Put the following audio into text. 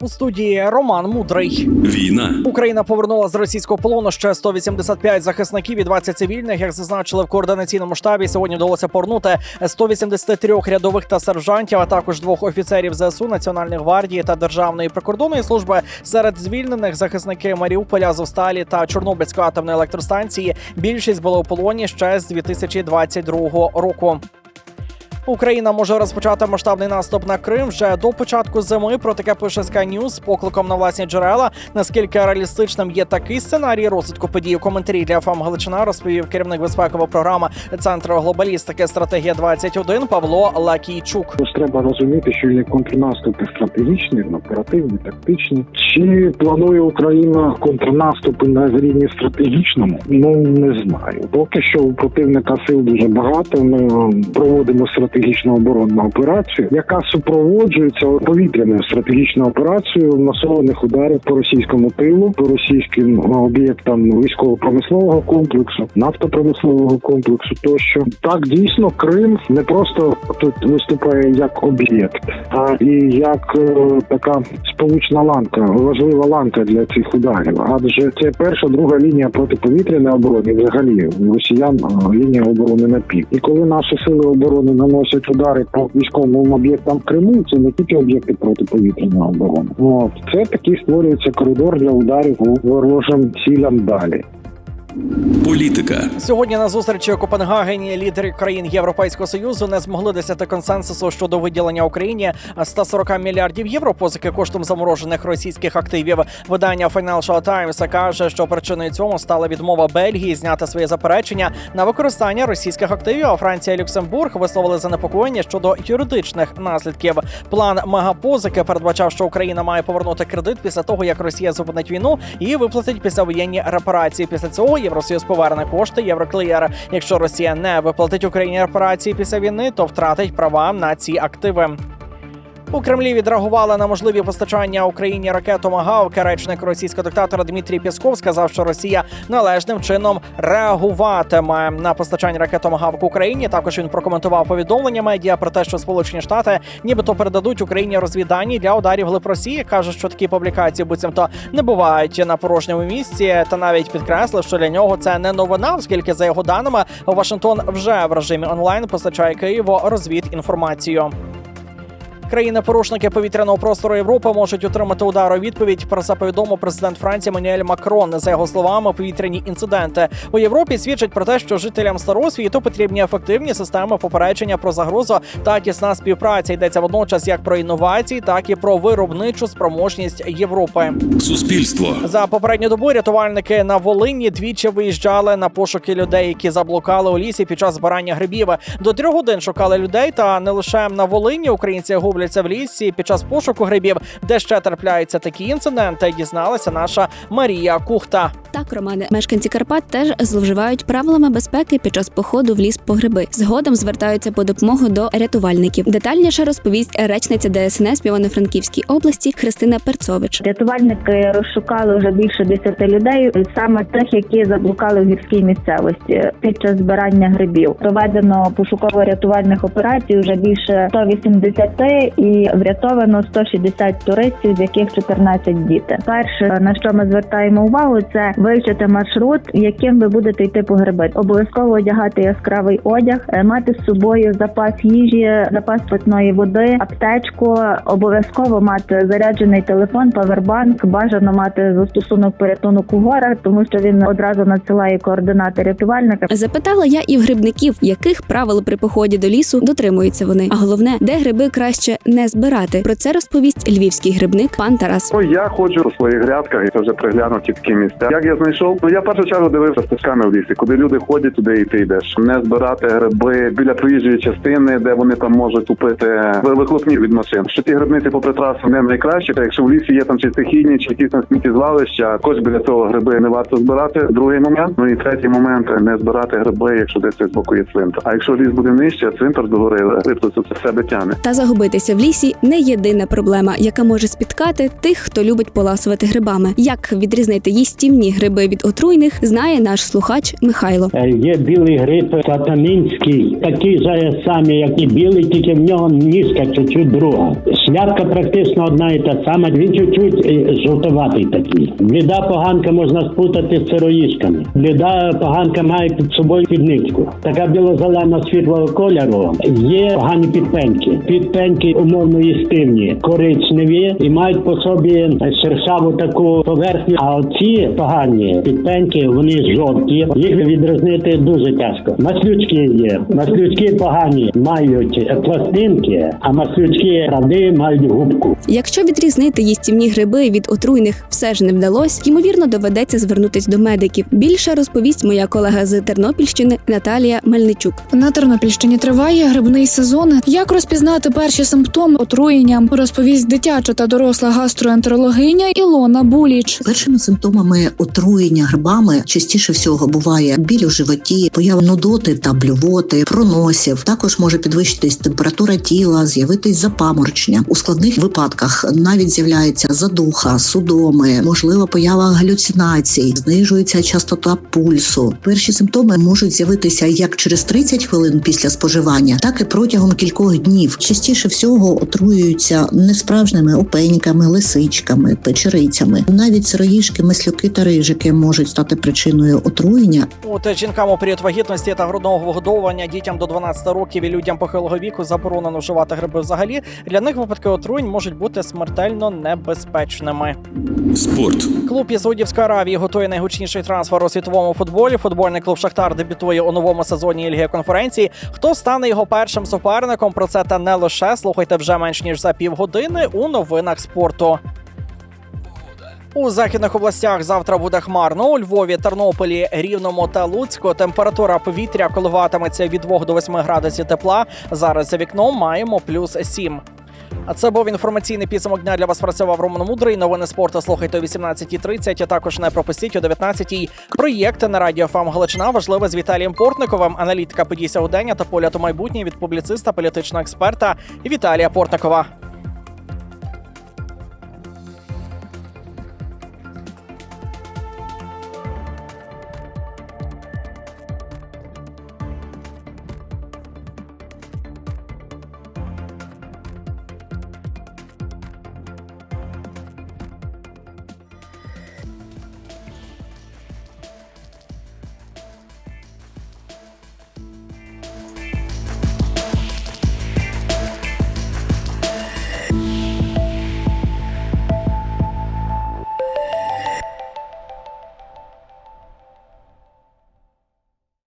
У студії Роман Мудрий. Війна. Україна повернула з російського полону ще 185 захисників і 20 цивільних. Як зазначили в координаційному штабі, сьогодні вдалося повернути 183 рядових та сержантів, а також двох офіцерів ЗСУ, Національної гвардії та Державної прикордонної служби. Серед звільнених захисники Маріуполя, Зосталі та Чорнобильської атомної електростанції. Більшість були у полоні ще з 2022 року. Україна може розпочати масштабний наступ на Крим вже до початку зими. Про таке пише Sky News з покликом на власні джерела. Наскільки реалістичним є такий сценарій розвитку подій у коментарі для ФАМ Галичина розповів керівник безпекової програми Центру глобалістики стратегія 21 Павло Лакійчук. Треба розуміти, що є контрнаступи стратегічні, оперативні, тактичні. Чи планує Україна контрнаступи на рівні стратегічному? Ну не знаю. Поки що у противника сил дуже багато. Ми проводимо стратегічну оборонну операцію, яка супроводжується повітряною стратегічною операцією масованих ударів по російському тилу, по російським об'єктам військово-промислового комплексу, нафтопромислового комплексу. Тощо так дійсно Крим не просто тут виступає як об'єкт, а і як е, така сполучна ланка, важлива ланка для цих ударів. Адже це перша, друга лінія протиповітряної оборони. Взагалі росіян е, лінія оборони на пів. І коли наші сили оборони наносять удари по військовим об'єктам в Криму, це не тільки об'єкти протиповітряної оборони. От це такий створюється коридор для ударів ворожим цілям далі. Політика. Сьогодні на зустрічі у Копенгагені лідери країн Європейського союзу не змогли досягти консенсусу щодо виділення Україні 140 мільярдів євро позики коштом заморожених російських активів. Видання Financial Times каже, що причиною цьому стала відмова Бельгії зняти свої заперечення на використання російських активів. А Франція і Люксембург висловили занепокоєння щодо юридичних наслідків. План мегапозики передбачав, що Україна має повернути кредит після того, як Росія зупинить війну і виплатить післявоєнні репарації. Після цього Євросоюз поверне кошти Євроклієр. Якщо Росія не виплатить Україні репарації після війни, то втратить права на ці активи. У Кремлі відреагували на можливі постачання Україні ракет «Томагавк». Речник російського диктатора Дмитрій Пєсков сказав, що Росія належним чином реагуватиме на постачання ракет «Томагавк» Україні. Також він прокоментував повідомлення медіа про те, що Сполучені Штати нібито передадуть Україні розвіддані для ударів глиб Росії. каже, що такі публікації буцімто не бувають на порожньому місці, та навіть підкреслив, що для нього це не новина, оскільки за його даними Вашингтон вже в режимі онлайн постачає Києву розвідінформацію. Країни-порушники повітряного простору Європи можуть отримати удар у відповідь. Про це повідомив президент Франції Мануель Макрон. За його словами, повітряні інциденти у Європі свідчать про те, що жителям старого світу потрібні ефективні системи попередження про загрозу та тісна співпраця. Йдеться водночас як про інновації, так і про виробничу спроможність Європи. Суспільство. За попередню добу рятувальники на Волині двічі виїжджали на пошуки людей, які заблукали у лісі під час збирання грибів. До трьох годин шукали людей, та не лише на Волині українці губляться в лісі під час пошуку грибів, де ще трапляються такі інциденти. Дізналася наша Марія Кухта. Так, Романе, мешканці Карпат теж зловживають правилами безпеки під час походу в ліс по гриби. Згодом звертаються по допомогу до рятувальників. Детальніше розповість речниця ДСНС в Івано-Франківській області Христина Перцович. Рятувальники розшукали вже більше 10 людей, саме тих, які заблукали в гірській місцевості під час збирання грибів. Проведено пошуково-рятувальних операцій вже більше 180 і врятовано 160 туристів, з яких 14 діти. Перше на що ми звертаємо увагу, це вивчити маршрут, яким ви будете йти по гриби. Обов'язково одягати яскравий одяг, е, мати з собою запас їжі, запас питної води, аптечку. Обов'язково мати заряджений телефон, павербанк. Бажано мати застосунок порятунок у горах, тому що він одразу надсилає координати рятувальника. Запитала я і в грибників, яких правил при поході до лісу дотримуються вони. А головне, де гриби краще не збирати. Про це розповість львівський грибник пан Тарас. Ну, я ходжу у своїх грядках, і це вже приглянуті такі місця. Як я знайшов? Ну я в першу чергу дивився стежками в лісі, куди люди ходять, туди і ти йдеш. Не збирати гриби біля проїжджої частини, де вони там можуть купити вихлопні від машин. Що ті грибниці попри трасу не найкраще. Та якщо в лісі є там чи стихійні, чи якісь там сміттєзвалища, також біля цього гриби не варто збирати. Другий момент. Ну і третій момент не збирати гриби, якщо десь з боку є цвинтар. А якщо ліс буде нижче, цвинтар догори, то це в себе тягне. Та загубитися в лісі не єдина проблема, яка може спіткати тих, хто любить поласувати грибами. Як відрізнити їстівні гриби від отруйних, знає наш слухач Михайло. Е, Є білий гриб сатанинський, такий же самий, як і білий, тільки в нього ніжка чуть-чуть друга. Шляпка практично одна і та сама, він чуть-чуть е, жовтоватий такий. Бліда поганка можна спутати з сироїшками. Бліда поганка має під собою підничку. Така біло-зелена світлого кольору. Є погані підпеньки. Підпеньки умовно їстивні, коричневі і мають по собі шершаву таку поверхню. А оці погані підпеньки, вони жовті. Їх відрізнити дуже тяжко. Маслючки є. Маслючки погані мають пластинки, а маслючки правди мають губку. Якщо відрізнити їстівні гриби від отруйних все ж не вдалось, ймовірно, доведеться звернутись до медиків. Більше розповість моя колега з Тернопільщини Наталія Мельничук. На Тернопільщині триває грибний сезон. Як розпізнати перші симптоми отруєння, розповість дитяча та доросла гастроентерологиня Ілона Буліч. Першими симптомами отруєння грибами частіше всього буває біль у животі, поява нудоти та блювоти, проносів. Також може підвищитись температура тіла, з'явитись запаморочення. У складних випадках навіть з'являється задуха, судоми, можлива поява галюцинацій, знижується частота пульсу. Перші симптоми можуть з'явитися як через 30 хвилин після споживання, так і протягом кількох днів. Частіше всього отруюються несправжніми опеньками, лисичками, печерицями. Навіть сироїшки, маслюки та рижики можуть стати причиною отруєння. От жінкам у період вагітності та грудного вигодовування дітям до 12 років і людям похилого віку заборонено вживати гриби взагалі. Для них випадки отруєнь можуть бути смертельно небезпечними. Спорт. Клуб із Саудівської Аравії готує найгучніший трансфер у світовому футболі. Футбольний клуб Шахтар дебютує у новому сезоні Ліги конференції. Хто стане його першим суперником? Про це та не лише слухайте вже менш ніж за півгодини у новинах спорту. У західних областях завтра буде хмарно. У Львові, Тернополі, Рівному та Луцьку температура повітря коливатиметься від 2 до 8 градусів тепла. Зараз за вікном маємо плюс 7. А це був інформаційний підсумок дня для вас. Працював Роман Мудрий. Новини спорту слухайте о 18.30, а Також не пропустіть о 19.00. Проєкти на радіо ФАМ Галичина важливе з Віталієм Портниковим. Аналітика подій сьогодення та поля у майбутнє від публіциста, політичного експерта Віталія Портникова.